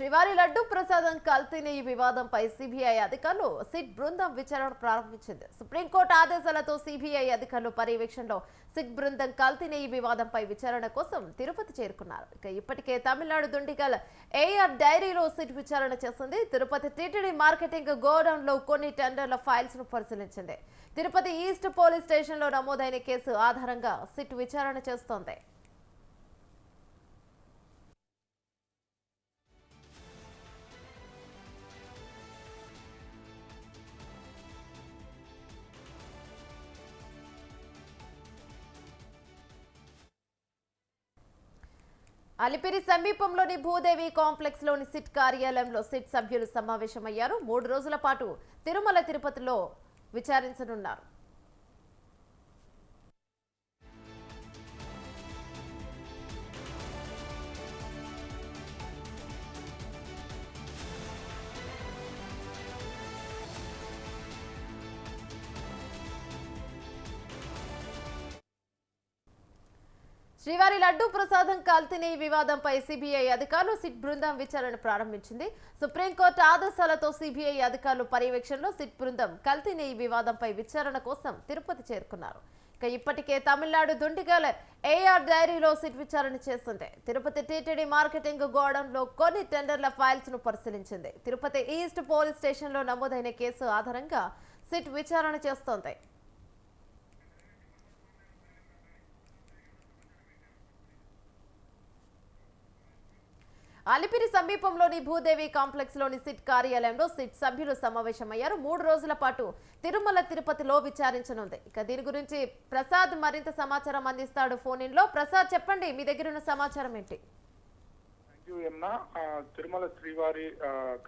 శ్రీవారి లడ్డు ప్రసాదం కల్తీని ఈ వివాదంపై సిబిఐ అధికారులు సిట్ బృందం విచారణ ప్రారంభించింది. సుప్రీంకోర్టు ఆదేశాలతో సిబిఐ అధికారులు పర్యవేక్షణలో సిట్ బృందం కల్తీని ఈ వివాదంపై విచారణ కోసం తిరుపతి చేరుకున్నారు. ఇక ఇప్పటికే తమిళనాడు దుండిగల్ ఏఆర్ డైరీలో సిట్ విచారణ చేసింది. తిరుపతి టీటీడీ మార్కెటింగ్ గోడౌన్లో కొన్ని టెండర్ల ఫైల్స్ను పరిశీలించింది. తిరుపతి ఈస్ట్ పోలీస్ స్టేషన్లో నమోదైన కేసు ఆధారంగా సిట్ విచారణ చేస్తోంది. అలిపిరి సమీపంలోని భూదేవి కాంప్లెక్స్లోని సిట్ కార్యాలయంలో సిట్ సభ్యులు సమావేశమయ్యారు. మూడు రోజుల పాటు తిరుమల తిరుపతిలో విచారించనున్నారు. శ్రీవారి లడ్డూ ప్రసాదం కాల్తీని వివాదంపై సిబిఐ అధికారులు సిట్ బృందం విచారణ ప్రారంభించింది. సుప్రీంకోర్టు ఆదేశాలతో సిబిఐ అధికారులు పర్యవేక్షణలో సిట్ బృందం కల్తీని వివాదంపై విచారణ కోసం తిరుపతి చేరుకున్నారు. ఇక ఇప్పటికే తమిళనాడు దుండిగల్ ఏఆర్ డైరీలో సిట్ విచారణ చేస్తుంది తిరుపతి టీటీడీ మార్కెటింగ్ గోడంలో కొన్ని టెండర్ల ఫైల్స్ను పరిశీలించింది. తిరుపతి ఈస్ట్ పోలీస్ స్టేషన్లో నమోదైన కేసు ఆధారంగా సిట్ విచారణ చేస్తోంది. అలిపిరి సమీపంలోని భూదేవి కాంప్లెక్స్లోని సిట్ కార్యాలయంలో సిట్ సభ్యులు సమావేశమయ్యారు. మూడు రోజుల పాటు తిరుమల తిరుపతిలో విచారించనుంది. ఇక దీని గురించి ప్రసాద్ మరింత సమాచారం అందిస్తాడు ఫోన్ ఇన్లో. ప్రసాద్ చెప్పండి మీ దగ్గర ఉన్న సమాచారం ఏంటి? తిరుమల శ్రీవారి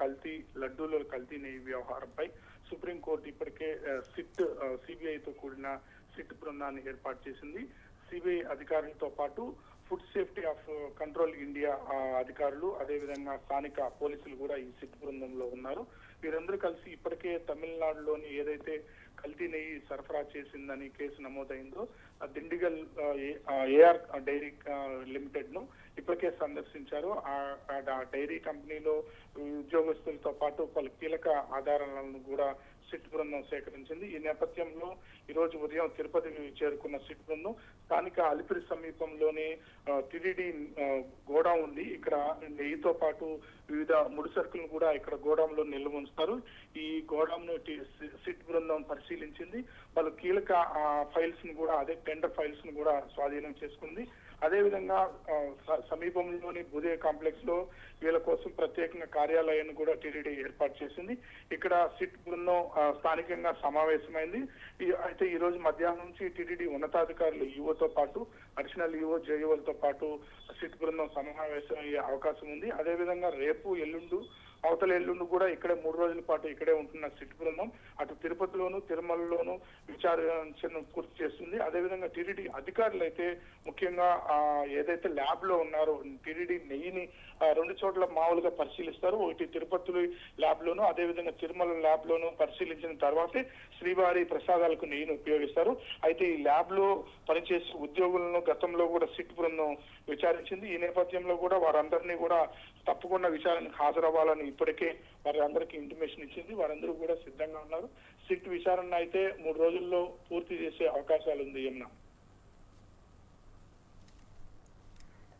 కల్తీ లడ్డూల కల్తీ నెయ్యి వ్యవహారంపై సుప్రీంకోర్టు ఇప్పటికే సిట్ సిబిఐతో కూడిన సిట్ బృందాన్ని ఏర్పాటు చేసింది. సిబిఐ అధికారులతో పాటు food safety of control India అధికారులు అదేవిధంగా స్థానిక పోలీసులు కూడా ఈ సిట్ బృందంలో ఉన్నారు. వీరందరూ కలిసి ఇప్పటికే తమిళనాడులోని ఏదైతే కల్తీ నెయ్యి సరఫరా చేసిందని కేసు నమోదైందో దిండిగల్ ఏ- ఏఆర్ డైరీ లిమిటెడ్ను ఇప్పటికే సందర్శించారు. ఆ డైరీ కంపెనీలో ఉద్యోగస్తులతో పాటు పలు కీలక ఆధారాలను కూడా సిట్ బృందం సేకరించింది. ఈ నేపథ్యంలో ఈ రోజు ఉదయం తిరుపతికి చేరుకున్న సిట్ బృందం స్థానిక అలిపిరి సమీపంలోని టిడిడి గోడౌన్ ఉంది. ఇక్కడ నెయ్యితో పాటు వివిధ ముడి సరుకులను కూడా ఇక్కడ గోడౌన్లో నిల్వ ఉంచుతారు. ఈ గోడౌన్ను సిట్ బృందం పరిశీలించింది. వాళ్ళు కీలక ఫైల్స్ను కూడా అదే టెండర్ ఫైల్స్ను కూడా స్వాధీనం చేసుకుంది. అదేవిధంగా స- సమీపంలోని బుదే కాంప్లెక్స్లో వీళ్ళ కోసం ప్రత్యేకంగా కార్యాలయాన్ని కూడా టీటీడీ ఏర్పాటు చేసింది. ఇక్కడ సిట్ బృందం స్థానికంగా సమావేశమైంది. అయితే ఈ రోజు మధ్యాహ్నం నుంచి టీటీడీ ఉన్నతాధికారులు ఈఓతో పాటు అడిషనల్ ఈఓ జేఈఓలతో పాటు సిట్ బృందం సమావేశం అయ్యే అవకాశం ఉంది. అదేవిధంగా రేపు ఎల్లుండు అవతల ఎల్లుండి కూడా ఇక్కడే మూడు రోజుల పాటు ఇక్కడే ఉంటున్న సిట్ బృందం అటు తిరుపతిలోను తిరుమలలోను విచారించను పూర్తి చేస్తుంది. అదేవిధంగా టీడీడీ అధికారులు అయితే ముఖ్యంగా ఏదైతే ల్యాబ్లో ఉన్నారో టీడీడీ నెయ్యిని ఆ, రెండు చోట్ల మామూలుగా పరిశీలిస్తారు ఒకటి తిరుపతి ల్యాబ్ లోను అదేవిధంగా తిరుమల ల్యాబ్ లోను పరిశీలించిన తర్వాతే శ్రీవారి ప్రసాదాలకు నెయ్యిని ఉపయోగిస్తారు. అయితే ఈ ల్యాబ్లో పనిచేసే ఉద్యోగులను గతంలో కూడా సిట్ బృందం విచారించింది. ఈ నేపథ్యంలో కూడా వారందరినీ కూడా తప్పకుండా విచారణకు హాజరవ్వాలని ఇప్పటికే వారందరికీ ఇంటిమేషన్ ఇచ్చింది. వారందరూ కూడా సిద్ధంగా ఉన్నారు. సిట్ విచారణ అయితే మూడు రోజుల్లో పూర్తి చేసే అవకాశాలు ఉంది Yamuna.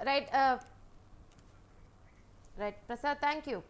Right, uh, right, Prasad, thank you.